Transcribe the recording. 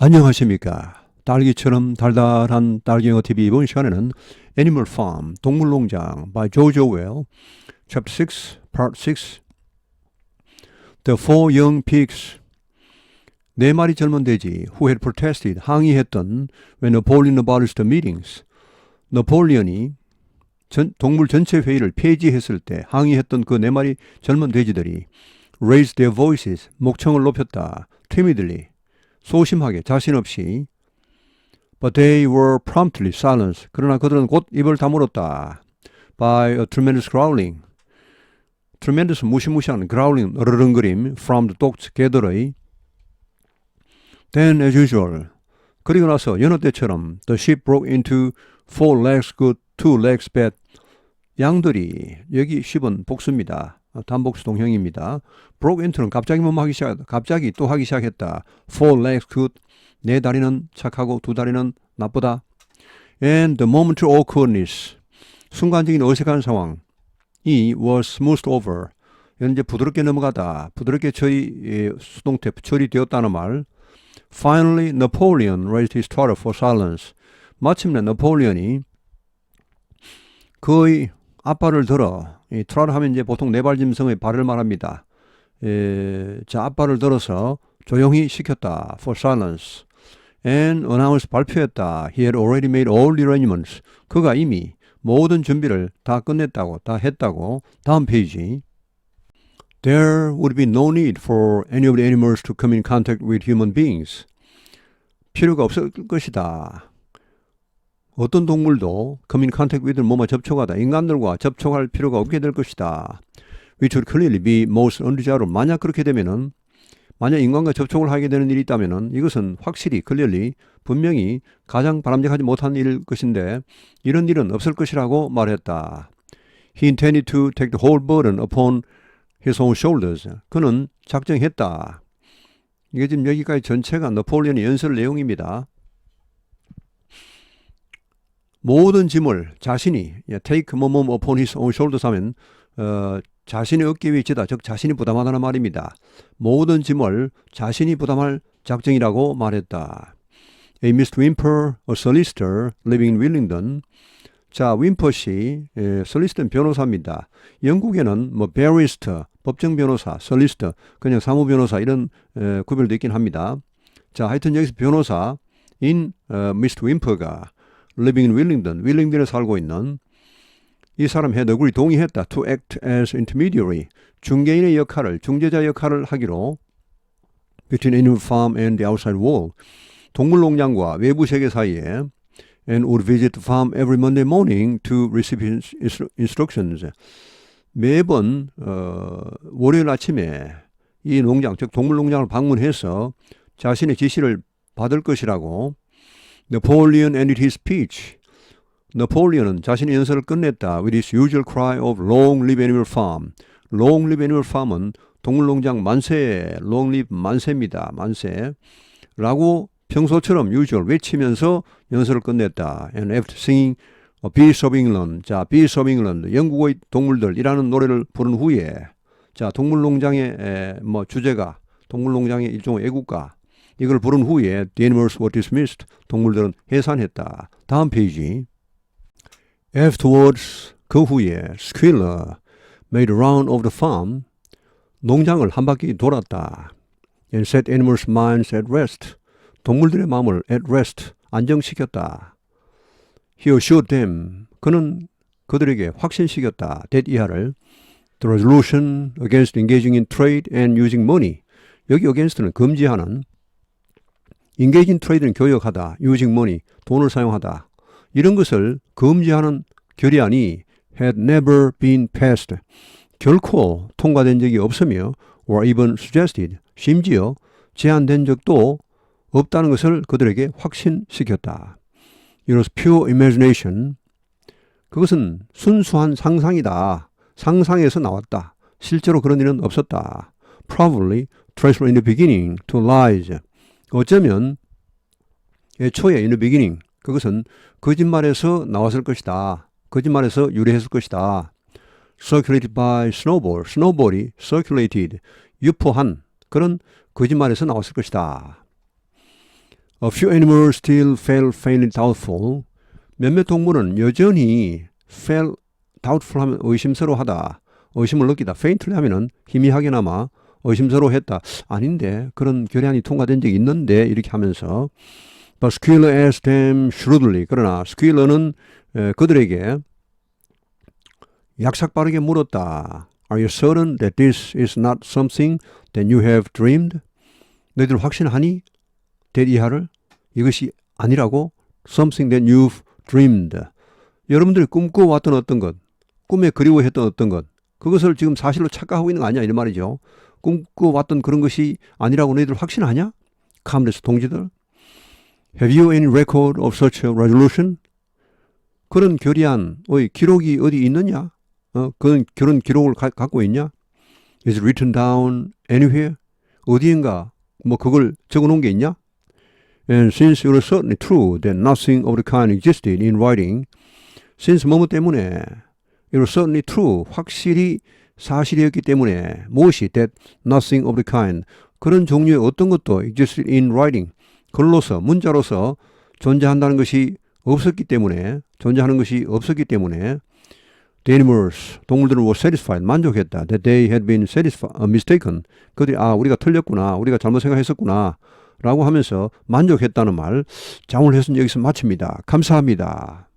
안녕하십니까. 딸기처럼 달달한 딸기영어 TV 이번 시간에는 Animal Farm, 동물농장 by George Orwell, Chapter 6, Part 6 The Four Young Pigs 네 마리 젊은 돼지 who had protested, 항의했던 when Napoleon abolished the meetings 너폴리언이 전, 동물 전체 회의를 폐지했을 때 항의했던 그 네 마리 젊은 돼지들이 raised their voices, 목청을 높였다. timidly, 소심하게 자신 없이 but they were promptly silenced. 그러나 그들은 곧 입을 다물었다. by a tremendous growling. tremendous 무시무시한 growling 으르렁거림 from the dogs 개들의 then as usual 그리고 나서 여느 때처럼 the sheep broke into four legs good, two legs bad. 양들이 여기 sheep은 복수입니다. 단복수 동형입니다. broke into는 갑자기 뭐 하기 시작, 갑자기 또 하기 시작했다. four legs good. 네 다리는 착하고 두 다리는 나쁘다. And the momentary awkwardness. 순간적인 어색한 상황이 was smoothed over. 이제 부드럽게 넘어가다. 부드럽게 처리, 수동태 처리되었다는 말. Finally, Napoleon raised his daughter for silence. 마침내 너폴리언이 그의 앞발을 들어 이 트라를 하면 이제 보통 네발짐승의 발을 말합니다. 에, 자 앞발을 들어서 조용히 시켰다. For silence. And announced 발표했다. He had already made all arrangements. 그가 이미 모든 준비를 다 끝냈다고, 다 했다고. 다음 페이지. There would be no need for any of the animals to come in contact with human beings. 필요가 없을 것이다. 어떤 동물도 in contact with 뭐뭐 접촉하다. 인간들과 접촉할 필요가 없게 될 것이다. Which would clearly be most undesirable. 만약 그렇게 되면은 만약 인간과 접촉을 하게 되는 일이 있다면은 이것은 확실히 clearly 분명히 가장 바람직하지 못한 일일 것인데 이런 일은 없을 것이라고 말했다. He intended to take the whole burden upon his own shoulders. 그는 작정했다. 이게 지금 여기까지 전체가 너폴리언의 연설 내용입니다. 모든 짐을 자신이 take 뭐뭐 upon his own shoulders 하면 어, 자신의 어깨 위에 지다 즉 자신이 부담하다는 말입니다. 모든 짐을 자신이 부담할 작정이라고 말했다. A Mr. Wimper, a solicitor living in Willingdon. 자, 윈퍼 씨, 예, solicitor 변호사입니다. 영국에는 뭐 barrister, 법정 변호사, solicitor, 그냥 사무 변호사 이런 에, 구별도 있긴 합니다. 자, 하여튼 여기서 변호사 인 어, 미스터 윈퍼가 living in Willingdon, 윌링던에 살고 있는 이 사람 agree 동의했다. to act as intermediary 중개인의 역할을 중재자 역할을 하기로 between animal farm and the outside world 동물농장과 외부 세계 사이에 and would visit the farm every Monday morning to receive instructions. 매번 어, 월요일 아침에 이 농장 즉 동물농장을 방문해서 자신의 지시를 받을 것이라고 Napoleon ended his speech. 너폴리언은 자신의 연설을 끝냈다. With his usual cry of long live animal farm. long live animal farm은 동물농장 만세, long live 만세입니다. 만세. 라고 평소처럼 usual 외치면서 연설을 끝냈다. And after singing a Beast of England, 자, Beast of England, 영국의 동물들이라는 노래를 부른 후에 자, 동물농장의 에, 뭐 주제가 동물농장의 일종의 애국가 이걸 부른 후에 the animals were dismissed. 동물들은 해산했다. 다음 페이지. Afterwards, 그 후에 Squealer made a round of the farm. 농장을 한 바퀴 돌았다. And set animals' minds at rest. 동물들의 마음을 at rest, 안정시켰다. He assured them. 그는 그들에게 확신시켰다. that 이하를 the resolution against engaging in trade and using money. 여기 against는 금지하는 in trade는 교역하다, money, 돈을 사용하다. 이런 것을 금지하는 결의안이 had never been passed. 결코 통과된 적이 없으며 or even suggested. 심지어 제안된 적도 없다는 것을 그들에게 확신시켰다. It was pure imagination. 그것은 순수한 상상이다. 상상에서 나왔다. 실제로 그런 일은 없었다. Probably traceable in the beginning to lies. 어쩌면 애초에 in the beginning 그것은 거짓말에서 나왔을 것이다. 거짓말에서 유래했을 것이다. circulated by snowball. snowball이 circulated 유포한 그런 거짓말에서 나왔을 것이다. A few animals still fell faintly doubtful. 몇몇 동물은 여전히 fell doubtful 하면 의심스러워하다. 의심을 느끼다. faintly 하면은 희미하게나마 의심스러워했다. 아닌데 그런 결의안이 통과된 적이 있는데 이렇게 하면서 asked them shrewdly. 그러나 스퀴러는 에, 그들에게 약삭 빠르게 물었다. Are you certain that this is not something that you have dreamed? 너희들 확신하니? 이하를 이것이 아니라고 something that you've dreamed. 여러분들이 꿈꿔왔던 어떤 것, 꿈에 그리워했던 어떤 것, 그것을 지금 사실로 착각하고 있는 거 아니야 이 말이죠. 꿈꿔왔던 그런 것이 아니라고 너희들 확신하냐? 카멜레스 동지들. Have you any record of such a resolution? 그런 결의안의 기록이 어디 있느냐? 어, 그런, 그런 기록을 가, 갖고 있냐? Is it written down anywhere? 어디인가 뭐 그걸 적어 놓은 게 있냐? And since it was certainly true that nothing of the kind existed in writing, since 뭐뭐 때문에 it was certainly true 확실히 사실이었기 때문에 무엇이 that nothing of the kind 그런 종류의 어떤 것도 existed in writing 글로서 문자로서 존재한다는 것이 없었기 때문에 존재하는 것이 없었기 때문에 the animals 동물들은 were satisfied 만족했다. That they had been satisfied uh, mistaken. 그들이 아 우리가 틀렸구나. 우리가 잘못 생각했었구나. 라고 하면서 만족했다는 말 장훈 해선 여기서 마칩니다. 감사합니다.